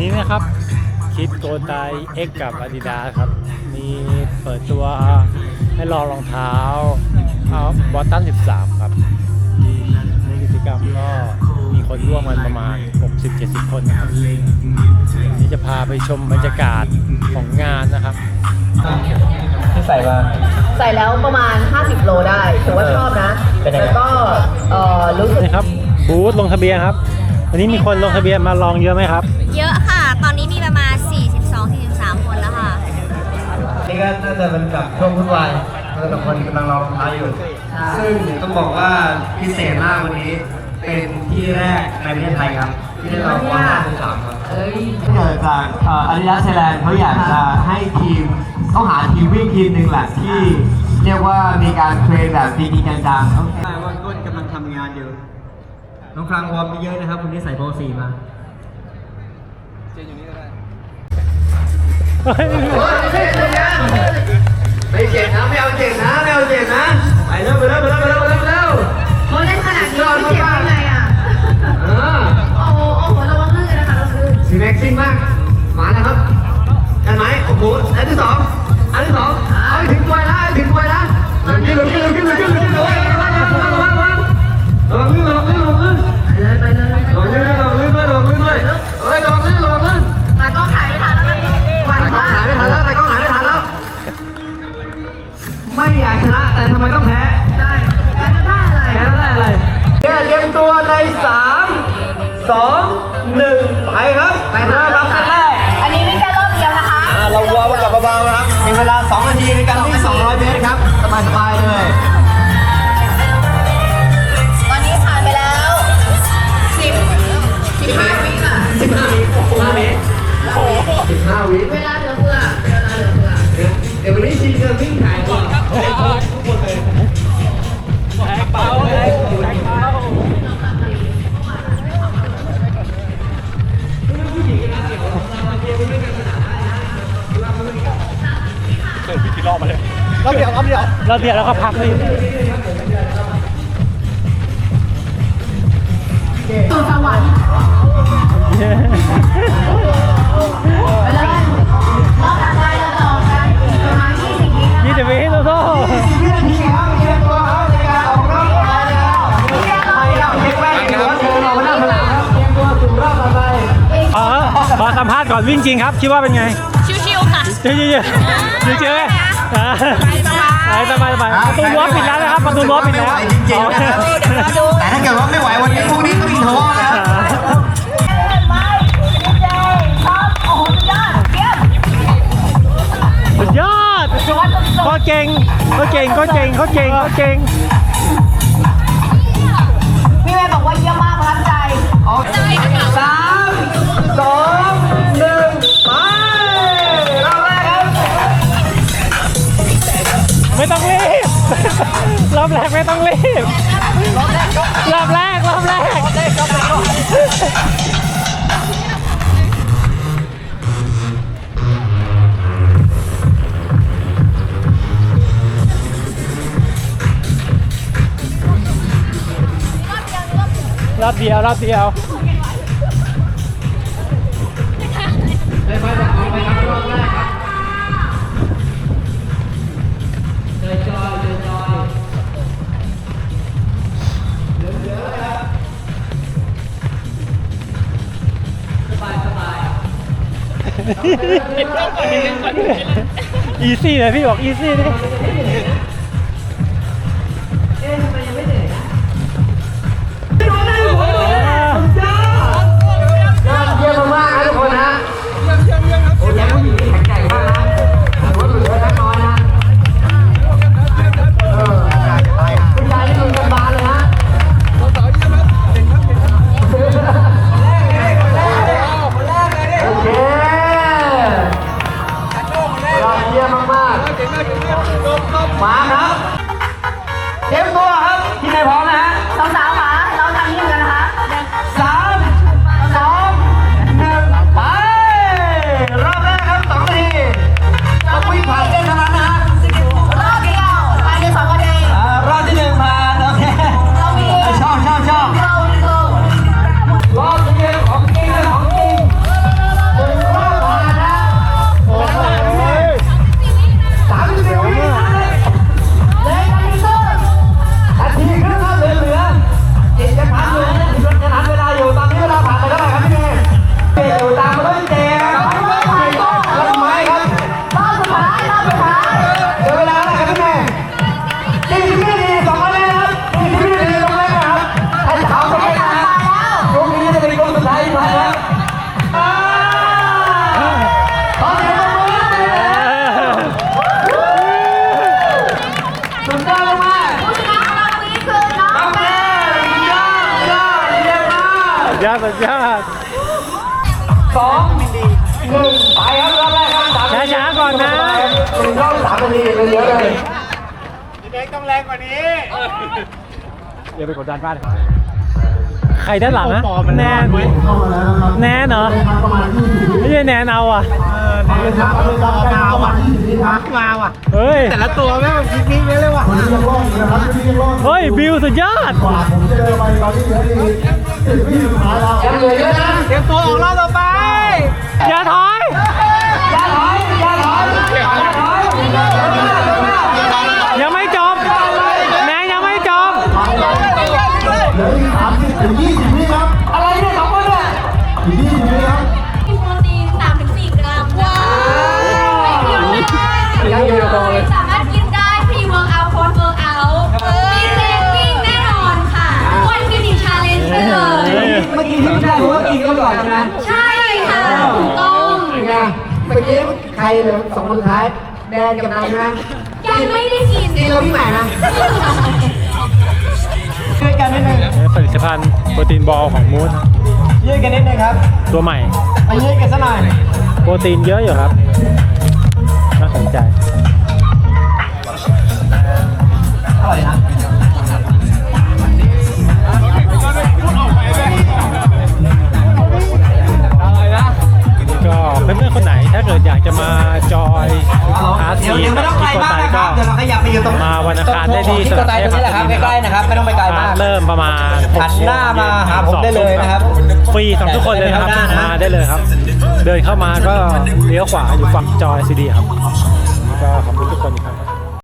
นี้นะครับคิดโกไตเอ็กกับ Adidas ครับ มีเปิดตัวให้ลองรองเท้าเอาบอตตัน 13 ครับในกิจกรรมก็มีคนร่วมกันประมาณ 60-70 คนนะครับวันนี้จะพาไปชมบรรยากาศของงานนะครับที่ใส่มาใส่แล้วประมาณ 50 โลได้ถือว่าชอบนะเป็นยังไงแล้วก็เอ่อรู้สึกนี่ครับ บูธลงทะเบียนครับ วันนี้มีคนลงทะเบียนมาลองเยอะไหมครับ เยอะค่ะ ตอนนี้มีประมาณ 42-43 คนแล้วค่ะ นี่ก็น่าจะเป็นแบบช่วงวุ่นวายสำหรับคนกำลังรอรองเท้าอยู่ ซึ่งต้องบอกว่าพิเศษมากวันนี้ เป็นที่แรกในประเทศไทยครับ ที่ได้รองว่าสามครับเอ้ยเกิดจากอาดิดาสไทยแลนด์เขาอยากจะให้ทีมเขาหาทีมวิ่งทีมหนึ่งแหละที่เรียกว่ามีการเทรนแบบจริงๆจังๆเขาแค่ว่าต้นกำลังทำงานอยู่ น้องฟรังวอร์มไปเยอะนะครับวันนี้ใส่โบว์สี่มา ไม่เจ็บนะไม่เอาเจ็บนะไม่เอาเจ็บนะไปเร็วไปเร็วไปเร็วไปเร็วไปเร็วไปเร็วเขาเล่นขนาดนี้ไม่เจ็บได้ไงอะโอ้โหโอ้โหระวังลื่นนนะคะระวังลื่นสีแม็กซิ่งมากมาแล้วครับกันไหมโอ้โหอันที่สอง อยากชนะแต่ทำไมต้องแพ้ได้ไปไม่ได้อะไรแพ้ได้อะไรแค่เตรียมตัวในสามสองหนึ่งไปครับไปนะครับเซตแรกอันนี้ไม่แค่รอบเดียวนะคะอ่าเราวอร์มกับเบาๆนะครับมีเวลา2นาทีในการ นี้ชิงจะวิ่งถ่ายก่อนเราเดี๋ยวเราเดี๋ยวเราเดียวแล้วก็พักนี่สู่สวรรค์ ภาษณ์ก่อนวิ่งจริงครับ คิดว่าเป็นไงชิวๆค่ะ เจ๊เจ๊เจ๊เจ๊เจ๊สบายสบายประตูรั้วปิดแล้วนะครับประตูรั้วปิดแล้วจริงๆนะครับแต่ถ้าเกิดว่าไม่ไหววันนี้พรุ่งนี้ต้องอินทวอลนะครับสุดยอดก็เก่งก็เก่งก็เก่งก็เก่งก็เก่งพี่เมย์บอกว่าเยี่ยมมากประทับใจโอเคสามสอง ต้องรีบ รอบแรกไม่ต้องรีบ รอบแรกรอบแรกรอบเดียวรอบเดียว อีซี่เลยพี่บอกอีซี่เยอดสุดยอดสองหนึ่งไปครับรอบแรกครับสามช้าๆก่อนนะหนึ่งรอบสามนาทีเลยเยอะเลยอย่าไปกดดันบ้าน ใครด้านหลังนะแนนแนนเหรอไม่ใช่แนนเอาอะมาว่ะมาว่ะเฮ้ยแต่ละตัวแม่งพิกๆเลยว่ะเฮ้ยบิวสุดยอดยังเหลือเยอะนะเตรียมตัวออกรอบต่อไปอย่าถอย อะไรเนี่ยสองคนเนี่ยมีโปรตีน3-4กรัมว้าวไม่เกี่ยวเลยยังอยู่ตรงเลยสามารถกินได้พรีเวิร์กเอาท์โค้ดเวิร์กเอาท์มีเทรนนิ่งแน่นอนค่ะวันมินิชาเลนจ์ไปเลยเมื่อกี้ที่ได้ผมว่ากินก็ก่อนใช่ไหมใช่ค่ะถูกต้องไงเมื่อกี้ใครเหลือสองคนสุดท้ายแดนกับนายนะยังไม่ได้กินนี่เราพี่ใหม่นะ ตภัณฑ์โปรตีนบอลของมูสยืดกันนิดนึงครับตัวใหม่มายืดกันสักหน่อยโปรตีนเยอะอยู่ครับน่าสนใจ วันอังคารได้ที่ที่โกไตตรงนี้แหละครับใกล้ๆนะครับไม่ต้องไปไกลมากเริ่มประมาณหันหน้ามาหาผมได้เลยนะครับฟรีสำหรับทุกคนเลยนะครับแต่ไม่ได้นะมาได้เลยครับ เดินเข้ามาก็เลี้ยวขวาอยู่ฝั่งจอยซีดีครับก็ขอบคุณทุกคนอีกครั้งครับ